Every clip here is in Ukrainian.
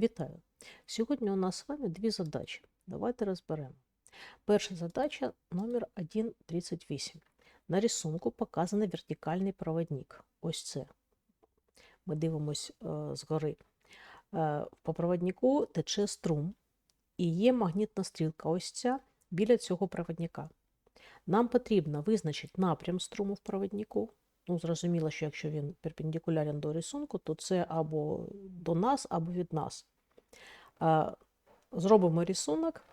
Вітаю! Сьогодні у нас з вами дві задачі. Давайте розберемо. Перша задача номер 1.38. На рисунку показаний вертикальний проводник. Ось це. Ми дивимось е, згори. Е, по проводнику тече струм і є магнітна стрілка. Ось ця біля цього проводника. Нам потрібно визначити напрям струму в проводнику. Ну, зрозуміло, що якщо він перпендикулярен до рисунку, то це або до нас, або від нас. Зробимо рисунок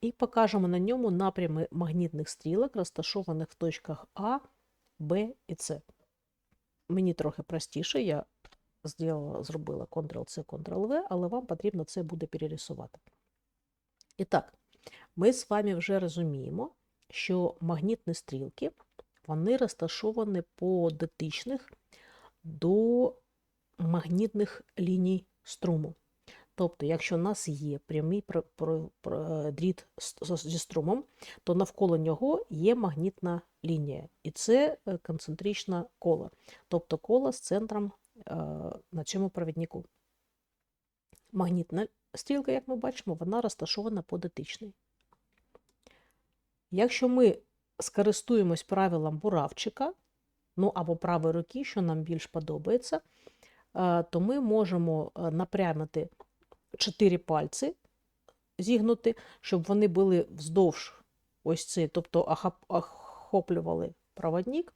і покажемо на ньому напрями магнітних стрілок, розташованих в точках А, Б і С. Мені трохи простіше, я зробила, зробила Ctrl-C, Ctrl-V, але вам потрібно це буде перерисувати. І так, ми з вами вже розуміємо, що магнітні стрілки вони розташовані по дотичних до магнітних ліній струму. Тобто, якщо у нас є прямий дріт зі струмом, то навколо нього є магнітна лінія. І це е, концентричне коло, тобто коло з центром е, на цьому провіднику. Магнітна стрілка, як ми бачимо, вона розташована по дотичній. Якщо ми скористуємось правилом буравчика, ну або правої руки, що нам більш подобається, е, то ми можемо е, напрямити чотири пальці, зігнути, щоб вони були вздовж ось цей, тобто охоплювали проводник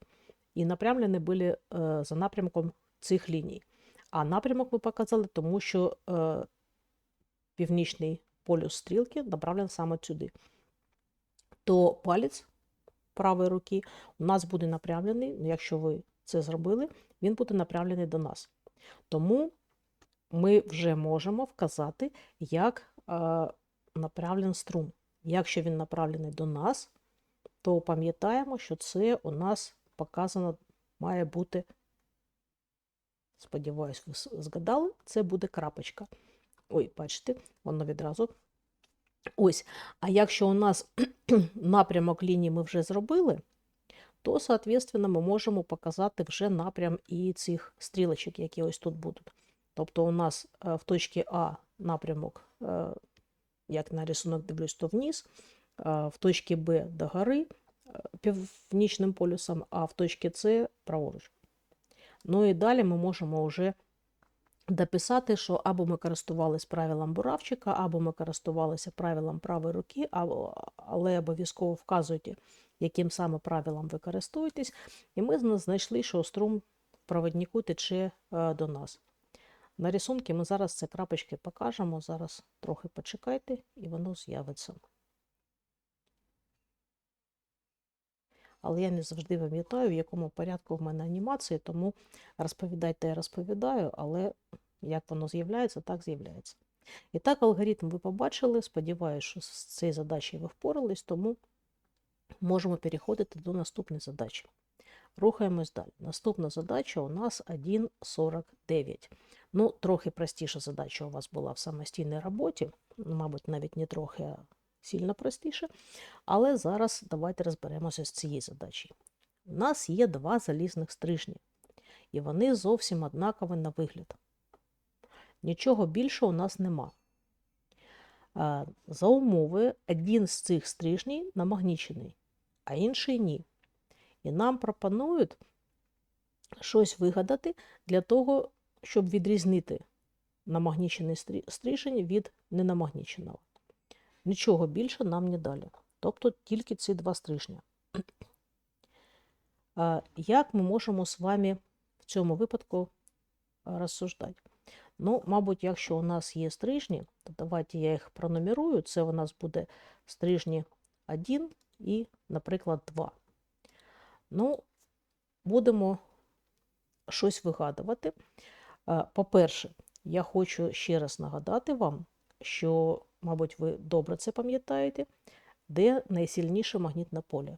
і напрямлені були е, за напрямком цих ліній. А напрямок ми показали, тому що північний полюс стрілки направлений саме сюди. То палець правої руки у нас буде направлений, ну, якщо ви це зробили, він буде направлений до нас. Тому ми вже можемо вказати, як е, направлений струм. Якщо він направлений до нас, то пам'ятаємо, що це у нас показано має бути, сподіваюсь, ви згадали, це буде крапочка. Ой, бачите, воно відразу. Ось. А якщо у нас напрямок лінії ми вже зробили, то, соответственно, ми можемо показати вже напрям і цих стрілочок, які ось тут будуть. Тобто у нас е, в точці А напрямок, е, як на рисунок дивлюсь, то вниз, е, в точці Б до гори північним полюсом, а в точці С праворуч. Ну і далі ми можемо вже дописати, що або ми користувалися правилом буравчика, або ми користувалися правилом правої руки, або, але обов'язково вказуйте, яким саме правилом ви користуєтесь. І ми знайшли, що струм в проводнику тече е, до нас. На рисунки ми зараз це крапочки покажемо. Зараз трохи почекайте, і воно з'явиться. Але я не завжди пам'ятаю, в якому порядку в мене анімації, тому розповідайте, я розповідаю, але як воно з'являється, так з'являється. І так, алгоритм ви побачили. Сподіваюся, що з цією задачею ви впорались, тому можемо переходити до наступної задачі. Рухаємось далі. Наступна задача у нас 1.49. Ну, трохи простіша задача у вас була в самостійній роботі, мабуть, навіть не трохи, сильно простіше. Але зараз давайте розберемося з цією задачею. У нас є два залізних стрижні, і вони зовсім однакові на вигляд. Нічого більше у нас нема. За умови, один з цих стрижнів намагнічений, а інший ні. І нам пропонують щось вигадати для того, щоб відрізнити намагнічений стрижень від ненамагніченого. Нічого більше нам не далі. Тобто тільки ці два стрижня. Як ми можемо з вами в цьому випадку розсуждати? Ну, мабуть, якщо у нас є стрижні, то давайте я їх пронумерую. Це у нас буде стрижні 1 і, наприклад, 2. Ну, будемо щось вигадувати. По-перше, я хочу ще раз нагадати вам, що, мабуть, ви добре це пам'ятаєте, де найсильніше магнітне поле.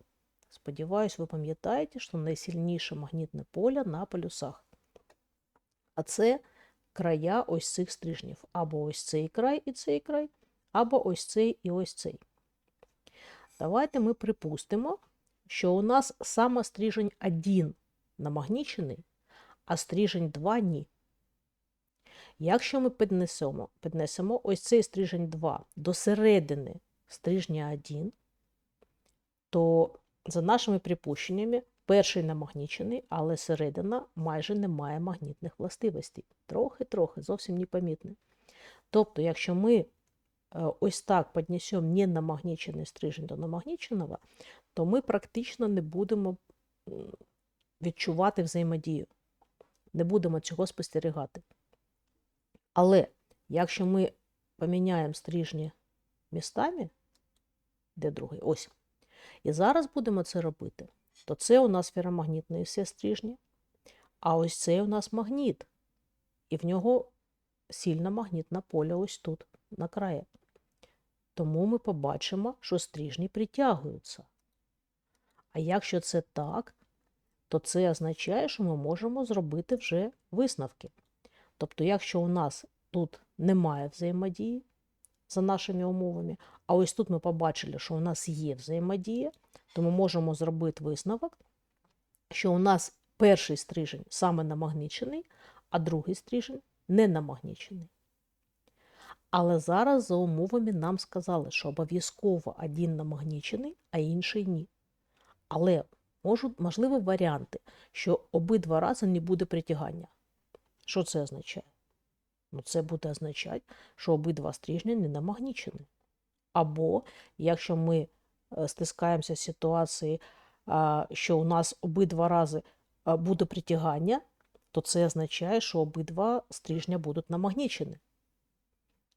Сподіваюсь, ви пам'ятаєте, що найсильніше магнітне поле на полюсах. А це края ось цих стрижнів. Або ось цей край і цей край, або ось цей і ось цей. Давайте ми припустимо, що у нас саме стрижень 1 намагнічений, а стрижень 2 ні. Якщо ми піднесемо, піднесемо ось цей стрижень 2 до середини стрижня 1, то за нашими припущеннями перший намагнічений, але середина майже не має магнітних властивостей. Трохи-трохи, зовсім непомітний. Тобто, якщо ми е, ось так піднесемо ненамагнічений стрижень до намагніченого, то ми практично не будемо відчувати взаємодію, не будемо цього спостерігати. Але якщо ми поміняємо стрижні містами, де другий? Ось. І зараз будемо це робити, то це у нас феромагнітні всі стрижні, а ось це у нас магніт. І в нього сильне магнітне поле ось тут, на краї. Тому ми побачимо, що стрижні притягуються. А якщо це так, то це означає, що ми можемо зробити вже висновки. Тобто, якщо у нас тут немає взаємодії за нашими умовами, а ось тут ми побачили, що у нас є взаємодія, то ми можемо зробити висновок, що у нас перший стрижень саме намагнічений, а другий стрижень не намагнічений. Але зараз за умовами нам сказали, що обов'язково один намагнічений, а інший ні. Але можуть, можливі варіанти, що обидва рази не буде притягання. Що це означає? Ну, це буде означати, що обидва стрижні не намагнічені. Або якщо ми е, стискаємося з ситуації, що у нас обидва рази буде притягання, то це означає, що обидва стрижня будуть намагнічені.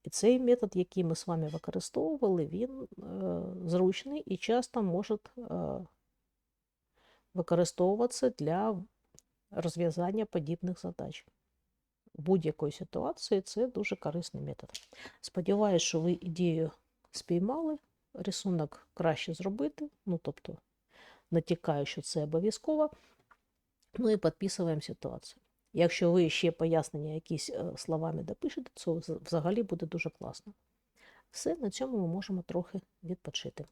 І цей метод, який ми з вами використовували, він е, зручний і часто може е, використовуватися для розв'язання подібних задач. Будь-якої ситуації це дуже корисний метод. Сподіваюсь, що ви ідею спіймали, рисунок краще зробити, ну тобто натякаю, що це обов'язково. Ну і підписуємо ситуацію. Якщо ви ще пояснення якісь е, словами допишете, це взагалі буде дуже класно. Все, на цьому ми можемо трохи відпочити.